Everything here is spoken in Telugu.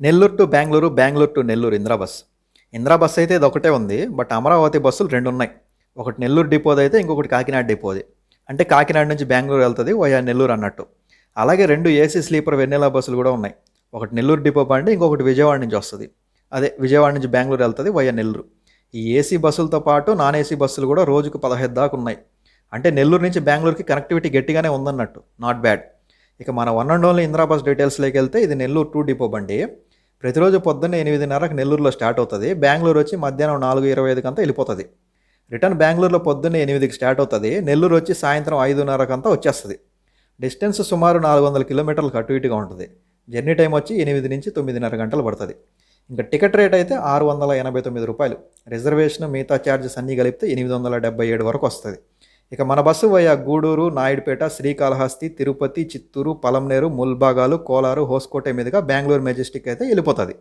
Nellore to Bengaluru Bengaluru to Nellore Indra bus. Indira bus అయితే ఇది ఒకటే ఉంది బట్ అమరావతి బస్సులు రెండు ఉన్నాయి. ఒకటి నెల్లూరు డిపోది అయితే ఇంకొకటి కాకినాడ డిపోది. అంటే కాకినాడ నుంచి బెంగళూరు వెళ్తుంది వయా నెల్లూరు అన్నట్టు. అలాగే రెండు ఏసీ స్లీపర్ వెన్నెలా బస్సులు కూడా ఉన్నాయి. ఒకటి నెల్లూరు డిపో బండి ఇంకొకటి విజయవాడ నుంచి వస్తుంది. అదే విజయవాడ నుంచి బెంగళూరు వెళ్తుంది వయా నెల్లూరు. ఈ ఏసీ బస్సులతో పాటు నాన్ ఏసీ బస్సులు కూడా రోజుకు పదహైదు దాకా ఉన్నాయి. అంటే నెల్లూరు నుంచి బెంగళూరుకి కనెక్టివిటీ గట్టిగానే ఉందన్నట్టు. నాట్ బ్యాడ్ ఇక మన వన్ అండ్ ఓన్లీ ఇంద్రాబాస్ డీటెయిల్స్లోకి వెళ్తే ఇది నెల్లూరు టూ డిపో బండి. ప్రతిరోజు పొద్దున్న ఎనిమిదిన్నరకు నెల్లూరులో స్టార్ట్ అవుతుంది. బెంగళూరు వచ్చి మధ్యాహ్నం నాలుగు ఇరవై ఐదుకంతా వెళ్ళిపోతుంది. రిటర్న్ బెంగళూరులో పొద్దున్న ఎనిమిదికి స్టార్ట్ అవుతుంది. నెల్లూరు వచ్చి సాయంత్రం ఐదున్నరకు అంతా వచ్చేస్తుంది. డిస్టెన్స్ సుమారు నాలుగు వందల కిలోమీటర్లకు అటు ఇటుగా ఉంటుంది. జర్నీ టైం వచ్చి ఎనిమిది నుంచి తొమ్మిదిన్నర గంటలు పడుతుంది. ఇంకా టికెట్ రేట్ అయితే ఆరు వందల ఎనభై తొమ్మిది రూపాయలు. రిజర్వేషన్ మిగతా ఛార్జెస్ అన్నీ కలిపితే ఎనిమిది వందల డెబ్బై ఏడు వరకు వస్తుంది. ఇక మన బస్సు వయా గూడూరు నాయుడుపేట శ్రీకాళహస్తి తిరుపతి చిత్తూరు పలంనేరు ముల్బాగాలు కోలారు హోస్కోటే మీదుగా బెంగళూరు మెజెస్టిక్ అయితే వెళ్ళిపోతుంది.